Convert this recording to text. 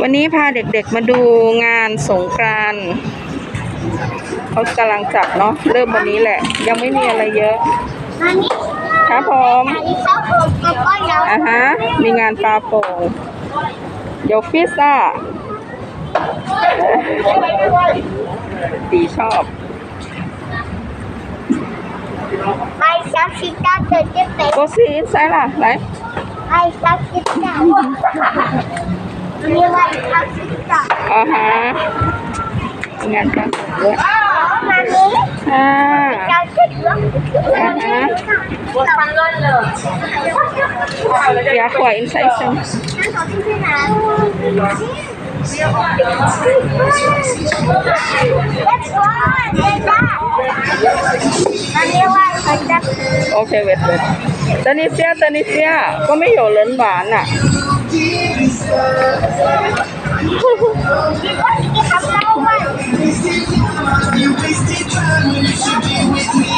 วันนี้พาเด็กๆมาดูงานสงกรานต์เขากำลังจัดเนาะเริ่มวันนี้แหละ ยังไม่มีอะไรเยอะอันนี้ครับผมอันนี้ข้าวผมแล้วก็ยำอะฮะ มีงานปลาโป่งยกพิซซ่าตีชอบไอซักชิต้าเกิดจะเป็นโกซีอินไซล่ะไหนไอซักชิต้าอันนี้ว่าซักชิต้า อ่าฮะมีงานปลาโป่งด้วยอ๋อมานี้อ่าซักชิต้าอ่าฮะฟันร้อนเลยอยากกว่าอินไซซ์นั่นของที่ไหน Let's go on, let's go. อัน Hapla ko ba?